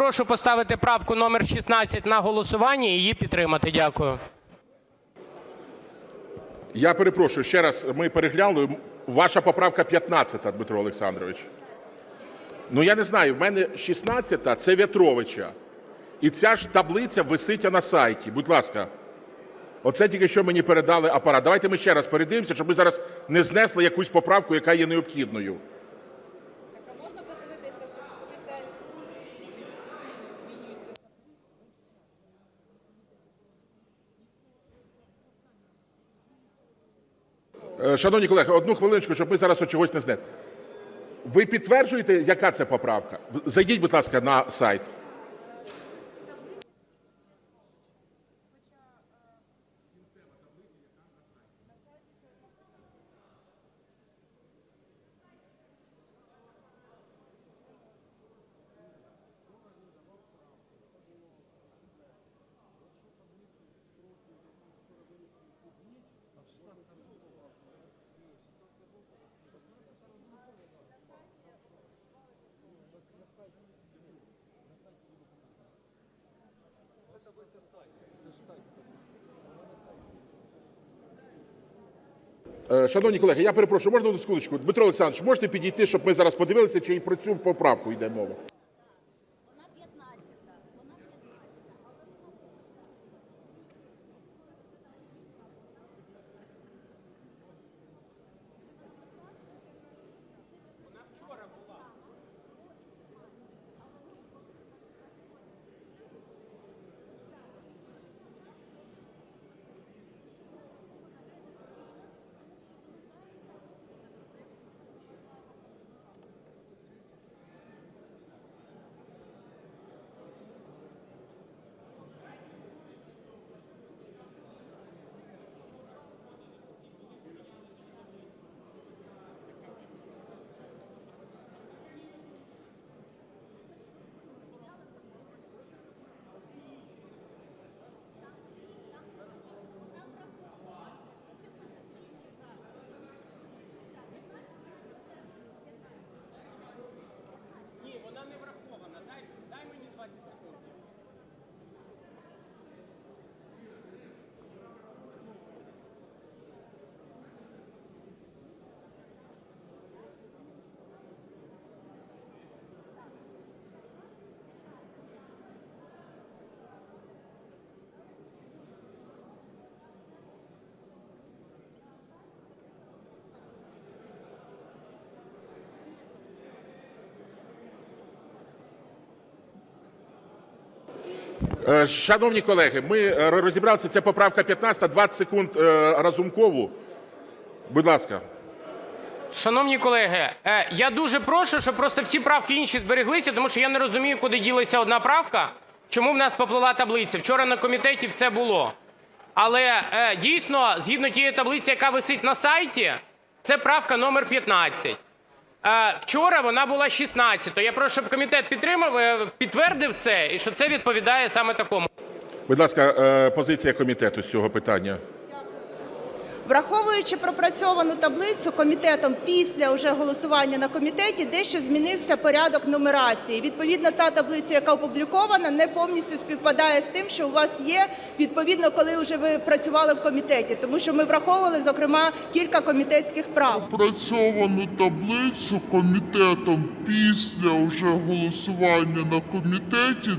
Прошу поставити правку номер 16 на голосування і її підтримати. Дякую. Я перепрошую, ще раз, ми переглянули. Ваша поправка 15, Дмитро Олександрович. Ну я не знаю, в мене 16 це В'ятровича. І ця ж таблиця висить на сайті. Будь ласка. Оце тільки що мені передали апарат. Давайте ми ще раз передивимося, щоб ми зараз не знесли якусь поправку, яка є необхідною. Можна подивитися, що комітет Е, Шановні колеги, одну хвилиночку, щоб ми зараз чогось не. Ви підтверджуєте, яка це поправка? Зайдіть, будь ласка, на сайт. Е, Шановні колеги, я перепрошую, можна одну секундочку? Дмитро Олександрович, можете підійти, щоб ми зараз подивилися, чи і про цю поправку йде мова? Шановні колеги, ми е, розібралися, це поправка 15, 20 секунд е, Разумкову. Будь ласка. Шановні колеги, е, я дуже прошу, щоб просто всі правки інші збереглися, тому що я не розумію, куди ділася одна правка, чому в нас поплила таблиця. Вчора на комітеті все було. Але е, дійсно, згідно тієї таблиці, яка висить на сайті, це правка номер 15. Вчора вона була 16. Я прошу, щоб комітет підтримав, е, підтвердив це, і що це відповідає саме такому. Будь ласка, е, позиція комітету з цього питання. Враховуючи пропрацьовану таблицю комітетом після вже голосування на комітеті, дещо змінився порядок нумерації. Відповідно, та таблиця, яка опублікована, не повністю співпадає з тим, що у вас є відповідно, коли вже ви працювали в комітеті, тому що ми враховували зокрема кілька комітетських прав. Працьовану таблицю комітетом після вже голосування на комітеті